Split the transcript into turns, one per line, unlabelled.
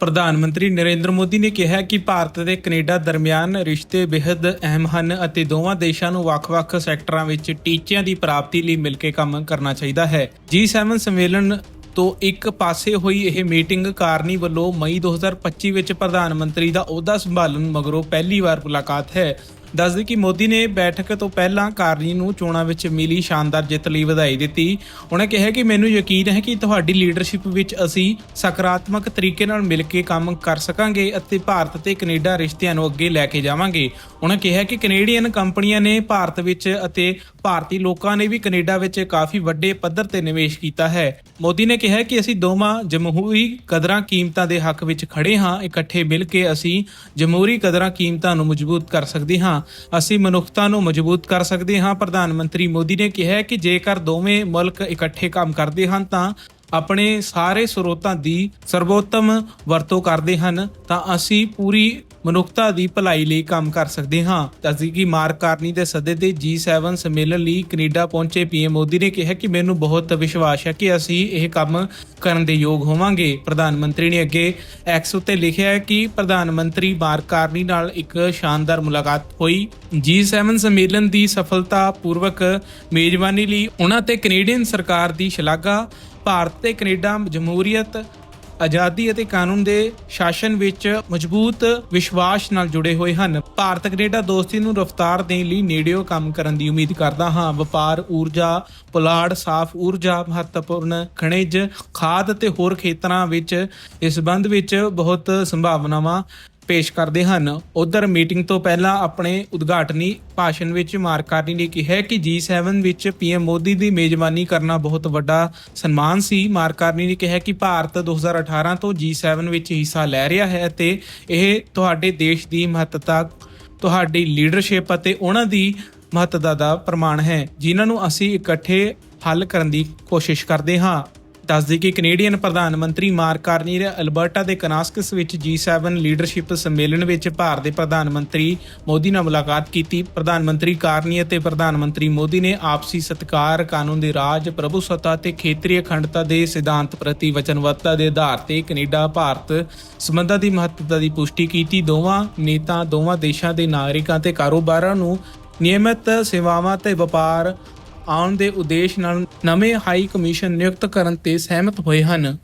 ਪ੍ਰਧਾਨ ਮੰਤਰੀ ਨਰਿੰਦਰ ਮੋਦੀ ਨੇ ਕਿਹਾ ਕਿ ਭਾਰਤ ਤੇ ਕੈਨੇਡਾ ਦਰਮਿਆਨ ਰਿਸ਼ਤੇ ਬੇहद ਅਹਿਮ ਹਨ ਅਤੇ ਦੋਵਾਂ ਦੇਸ਼ਾਂ ਨੂੰ ਵੱਖ-ਵੱਖ ਸੈਕਟਰਾਂ ਵਿੱਚ ਟੀਚਿਆਂ ਦੀ ਪ੍ਰਾਪਤੀ ਲਈ ਮਿਲ ਕੇ ਕੰਮ ਕਰਨਾ ਚਾਹੀਦਾ ਹੈ। G7 ਸੰਮੇਲਨ ਤੋਂ ਇੱਕ ਪਾਸੇ ਹੋਈ ਇਹ ਮੀਟਿੰਗ ਕਾਰਨੀ ਵੱਲੋਂ ਮਈ 2025 ਵਿੱਚ ਪ੍ਰਧਾਨ ਮੰਤਰੀ ਦਾ ਅਹੁਦਾ ਸੰਭਾਲਣ ਮਗਰੋਂ ਪਹਿਲੀ ਵਾਰ ਮੁਲਾਕਾਤ ਹੈ। ਦੱਸਦੇ ਕਿ ਮੋਦੀ ਨੇ ਬੈਠਕ ਤੋਂ ਪਹਿਲਾਂ ਕਾਰਨੀ ਨੂੰ ਚੋਣਾਂ ਵਿੱਚ ਮਿਲੀ ਸ਼ਾਨਦਾਰ ਜਿੱਤ ਲਈ ਵਧਾਈ ਦਿੱਤੀ। ਉਹਨਾਂ ਕਿਹਾ ਕਿ ਮੈਨੂੰ ਯਕੀਨ ਹੈ ਕਿ ਤੁਹਾਡੀ ਲੀਡਰਸ਼ਿਪ ਵਿੱਚ ਅਸੀਂ ਸਕਾਰਾਤਮਕ ਤਰੀਕੇ ਨਾਲ ਮਿਲ ਕੇ ਕੰਮ ਕਰ ਸਕਾਂਗੇ ਅਤੇ ਭਾਰਤ ਤੇ ਕੈਨੇਡਾ ਰਿਸ਼ਤਿਆਂ ਨੂੰ ਅੱਗੇ ਲੈ ਕੇ ਜਾਵਾਂਗੇ। ਉਹਨਾਂ ਕਿਹਾ ਕਿ ਕੈਨੇਡੀਅਨ ਕੰਪਨੀਆਂ ਨੇ ਭਾਰਤ ਵਿੱਚ ਅਤੇ ਭਾਰਤੀ ਲੋਕਾਂ ਨੇ ਵੀ ਕੈਨੇਡਾ ਵਿੱਚ ਕਾਫੀ ਵੱਡੇ ਪੱਧਰ ਤੇ ਨਿਵੇਸ਼ ਕੀਤਾ ਹੈ। ਮੋਦੀ ਨੇ ਕਿਹਾ ਕਿ ਅਸੀਂ ਦੋਵਾਂ ਜਮਹੂਰੀ ਕਦਰਾਂ ਕੀਮਤਾਂ ਦੇ ਹੱਕ ਵਿੱਚ ਖੜੇ ਹਾਂ। ਇਕੱਠੇ ਮਿਲ ਕੇ ਅਸੀਂ ਜਮਹੂਰੀ ਕਦਰਾਂ ਕੀਮਤਾਂ ਨੂੰ ਮਜ਼ਬੂਤ ਕਰ ਸਕਦੇ ਹਾਂ। ਅਸੀਂ ਮਨੁੱਖਤਾ ਨੂੰ ਮਜ਼ਬੂਤ ਕਰ ਸਕਦੇ ਹਾਂ। ਪ੍ਰਧਾਨ ਮੰਤਰੀ ਮੋਦੀ ਨੇ ਕਿਹਾ ਕਿ ਜੇਕਰ ਦੋਵੇਂ ਮੁਲਕ ਇਕੱਠੇ ਕੰਮ ਕਰਦੇ ਹਨ ਤਾਂ ਆਪਣੇ ਸਾਰੇ ਸਰੋਤਾਂ ਦੀ ਸਰਵੋਤਮ ਵਰਤੋਂ ਕਰਦੇ ਹਨ, ਤਾਂ ਅਸੀਂ ਪੂਰੀ ਮਨੁੱਖਤਾ ਦੀ ਭਲਾਈ ਲਈ ਕੰਮ ਕਰ ਸਕਦੇ ਹਾਂ। ਅਸੀਂ ਕਿ ਮਾਰਕ ਕਾਰਨੀ ਦੇ ਸੱਦੇ ਤੇ G7 ਸੰਮੇਲਨ ਲਈ ਕੈਨੇਡਾ ਪਹੁੰਚੇ ਪੀਐਮ ਮੋਦੀ ਨੇ ਕਿਹਾ ਕਿ ਮੈਨੂੰ ਬਹੁਤ ਵਿਸ਼ਵਾਸ ਹੈ ਕਿ ਅਸੀਂ ਇਹ ਕੰਮ ਕਰਨ ਦੇ ਯੋਗ ਹੋਵਾਂਗੇ। ਪ੍ਰਧਾਨ ਮੰਤਰੀ ਨੇ ਅੱਗੇ ਐਕਸ ਉੱਤੇ ਲਿਖਿਆ ਹੈ ਕਿ ਪ੍ਰਧਾਨ ਮੰਤਰੀ ਮਾਰਕ ਕਾਰਨੀ ਨਾਲ ਇੱਕ ਸ਼ਾਨਦਾਰ ਮੁਲਾਕਾਤ ਹੋਈ। G7 ਸੰਮੇਲਨ ਦੀ ਸਫਲਤਾ ਪੂਰਵਕ ਮੇਜ਼ਬਾਨੀ ਲਈ ਉਹਨਾਂ ਤੇ ਕੈਨੇਡੀਅਨ ਸਰਕਾਰ ਦੀ ਸ਼ਲਾਘਾ ਭਾਰਤ ਤੇ ਕੈਨੇਡਾ ਜਮਹੂਰੀਅਤ, ਆਜ਼ਾਦੀ ਅਤੇ ਕਾਨੂੰਨ ਦੇ ਸ਼ਾਸਨ ਵਿੱਚ ਮਜ਼ਬੂਤ ਵਿਸ਼ਵਾਸ ਨਾਲ ਜੁੜੇ ਹੋਏ ਹਨ। ਭਾਰਤ ਕੈਨੇਡਾ ਦੋਸਤੀ ਨੂੰ ਰਫ਼ਤਾਰ ਦੇਣ ਲਈ ਨੇੜਿਓ ਕੰਮ ਕਰਨ ਦੀ ਉਮੀਦ ਕਰਦਾ ਹਾਂ। ਵਪਾਰ, ਊਰਜਾ, ਪੁਲਾੜ, ਸਾਫ਼ ਊਰਜਾ, ਮਹੱਤਵਪੂਰਨ ਖਣਿਜ, ਖਾਦ ਅਤੇ ਹੋਰ ਖੇਤਰਾਂ ਵਿੱਚ ਇਸ ਸੰਬੰਧ ਵਿੱਚ ਬਹੁਤ ਸੰਭਾਵਨਾਵਾਂ ਪੇਸ਼ ਕਰਦੇ ਹਨ। ਉਧਰ ਮੀਟਿੰਗ ਤੋਂ ਪਹਿਲਾਂ ਆਪਣੇ ਉਦਘਾਟਨੀ ਭਾਸ਼ਣ ਵਿੱਚ ਮਾਰਕਾਰਨੀ ਨੇ ਕਿਹਾ ਕਿ G7 ਵਿੱਚ ਪੀਐਮ ਮੋਦੀ ਦੀ ਮੇਜ਼ਬਾਨੀ ਕਰਨਾ ਬਹੁਤ ਵੱਡਾ ਸਨਮਾਨ ਸੀ। ਮਾਰਕਾਰਨੀ ਨੇ ਕਿਹਾ ਕਿ ਭਾਰਤ 2018 ਤੋਂ G7 ਵਿੱਚ ਹਿੱਸਾ ਲੈ ਰਿਹਾ ਹੈ ਅਤੇ ਇਹ ਤੁਹਾਡੇ ਦੇਸ਼ ਦੀ ਮਹੱਤਤਾ, ਤੁਹਾਡੀ ਲੀਡਰਸ਼ਿਪ ਅਤੇ ਉਹਨਾਂ ਦੀ ਮਹੱਤਤਾ ਦਾ ਪ੍ਰਮਾਣ ਹੈ। ਜਿਨ੍ਹਾਂ ਨੂੰ ਅਸੀਂ ਇਕੱਠੇ ਹੱਲ ਕਰਨ ਦੀ ਕੋਸ਼ਿਸ਼ ਕਰਦੇ ਹਾਂ। ਦੱਸਦੀ ਕਿ ਕੈਨੇਡੀਅਨ ਪ੍ਰਧਾਨ ਮੰਤਰੀ ਮਾਰਕ ਕਾਰਨੀ ਨੇ ਅਲਬਰਟਾ ਦੇ ਕਨਾਸਕਸ ਵਿੱਚ G7 ਲੀਡਰਸ਼ਿਪ ਸੰਮੇਲਨ ਵਿੱਚ ਭਾਰਤ ਦੇ ਪ੍ਰਧਾਨ ਮੰਤਰੀ ਮੋਦੀ ਨਾਲ ਮੁਲਾਕਾਤ ਕੀਤੀ। ਪ੍ਰਧਾਨ ਮੰਤਰੀ ਕਾਰਨੀ ਅਤੇ ਪ੍ਰਧਾਨ ਮੰਤਰੀ ਮੋਦੀ ਨੇ ਆਪਸੀ ਸਤਿਕਾਰ, ਕਾਨੂੰਨ ਦੇ ਰਾਜ, ਪ੍ਰਭੂਸੱਤਾ ਤੇ ਖੇਤਰੀ ਅਖੰਡਤਾ ਦੇ ਸਿਧਾਂਤ ਪ੍ਰਤੀ ਵਚਨਬੱਧਤਾ ਦੇ ਆਧਾਰ ਤੇ ਕੈਨੇਡਾ, ਭਾਰਤ ਸੰਬੰਧਾਂ ਦੀ ਮਹੱਤਤਾ ਦੀ ਪੁਸ਼ਟੀ ਕੀਤੀ। ਦੋਵਾਂ ਨੇਤਾ, ਦੋਵਾਂ ਦੇਸ਼ਾਂ ਦੇ ਨਾਗਰਿਕਾਂ ਤੇ ਕਾਰੋਬਾਰਾਂ ਨੂੰ ਨਿਯਮਿਤ ਸੇਵਾਵਾਂ ਤੇ ਵਪਾਰ ਆਉਣ ਦੇ ਉਦੇਸ਼ ਨਾਲ ਨਵੇਂ ਹਾਈ ਕਮਿਸ਼ਨ ਨਿਯੁਕਤ ਕਰਨ ਤੇ ਸਹਿਮਤ ਹੋਏ ਹਨ।